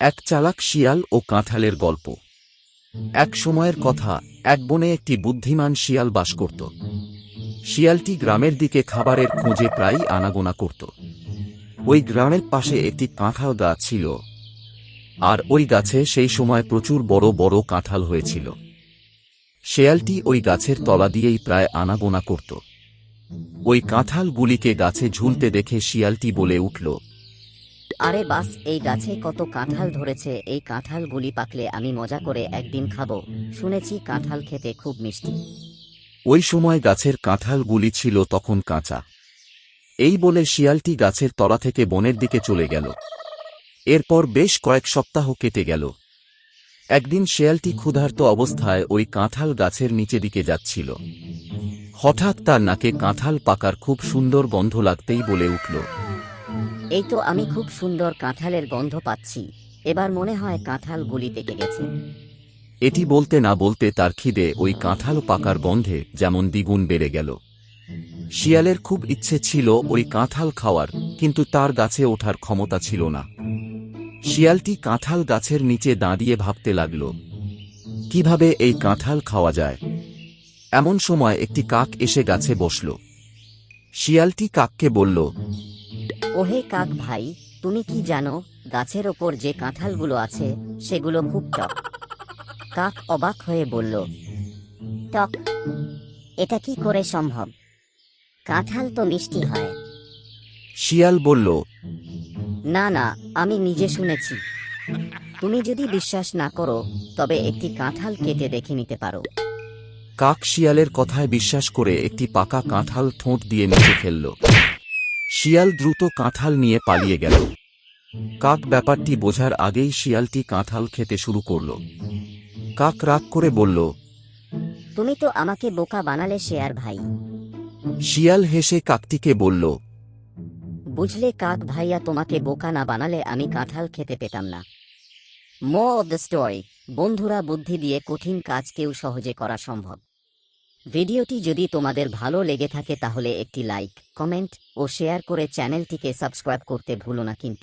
এক চালাক শিয়াল ও কাঁঠালের গল্প। এক সময়ের কথা, এক বনে একটি বুদ্ধিমান শিয়াল বাস করত। শিয়ালটি গ্রামের দিকে খাবারের খোঁজে প্রায় আনাগোনা করত। ওই গ্রামের পাশে একটি কাঁঠাল গাছ ছিল। আর ওই গাছে সেই সময় প্রচুর বড় বড় কাঁঠাল হয়েছিল। শেয়ালটি ওই গাছের তলা দিয়েই প্রায় আনাগোনা করত। ওই কাঁঠালগুলিকে গাছে ঝুলতে দেখে শিয়ালটি বলে উঠল আরে বাস, এই গাছে কত কাঁঠাল ধরেছে, এই কাঁঠালগুলি পাকলে আমি মজা করে একদিন খাব। শুনেছি কাঁঠাল খেতে খুব মিষ্টি। ওই সময় গাছের কাঁঠালগুলি ছিল তখন কাঁচা। এই বলে শিয়ালটি গাছের তলা থেকে বনের দিকে চলে গেল। এরপর বেশ কয়েক সপ্তাহ কেটে গেল। একদিন শেয়ালটি ক্ষুধার্ত অবস্থায় ওই কাঁঠাল গাছের নিচে দিকে যাচ্ছিল। হঠাৎ তার নাকে কাঁঠাল পাকার খুব সুন্দর গন্ধ লাগতেই বলে উঠল। এই তো আমি খুব সুন্দর কাঁঠালের গন্ধ পাচ্ছি। এবার মনে হয় কাঁঠালগুলি পেকে গেছে। এটি বলতে না বলতে তার খিদে ওই কাঁঠাল পাকার গন্ধে যেমন দ্বিগুণ বেড়ে গেল। শিয়ালের খুব ইচ্ছে ছিল ওই কাঁঠাল খাওয়ার, কিন্তু তার গাছে ওঠার ক্ষমতা ছিল না। শিয়ালটি কাঁঠাল গাছের নিচে দাঁড়িয়ে ভাবতে লাগল, কীভাবে এই কাঁঠাল খাওয়া যায়? এমন সময় একটি কাক এসে গাছে বসল। শিয়ালটি কাককে বলল ওহে কাক ভাই তুমি কি জানো গাছের ওপর যে কাঁঠালগুলো আছে সেগুলো খুব টক। কাক অবাক হয়ে বলল টক এটা কি করে সম্ভব? কাঁঠাল তো মিষ্টি হয়। শিয়াল বলল না না আমি নিজে শুনেছি। তুমি যদি বিশ্বাস না করো তবে একটি কাঁঠাল কেটে দেখে নিতে পারো। কাক শিয়ালের কথায় বিশ্বাস করে একটি পাকা কাঁঠাল ঠোঁট দিয়ে নিচে ফেলল। শিয়াল দ্রুত কাঁঠাল নিয়ে পালিয়ে গেল। কাক ব্যাপারটি বোঝার আগেই শিয়ালটি কাঁঠাল খেতে শুরু করল। কাক রাগ করে বলল তুমি তো আমাকে বোকা বানালে শেয়ার ভাই। শিয়াল হেসে কাকটিকে বলল বুঝলে কাক ভাইয়া তোমাকে বোকা না বানালে আমি কাঁঠাল খেতে পেতাম না। মো অব দ্য স্টোরি বন্ধুরা বুদ্ধি দিয়ে কঠিন কাজ কেউ সহজে করা সম্ভব। ভিডিওটি যদি তোমাদের ভালো লেগে থাকে তাহলে একটি লাইক, কমেন্ট ও শেয়ার করে চ্যানেলটিকে সাবস্ক্রাইব করতে ভুলো না কিন্তু।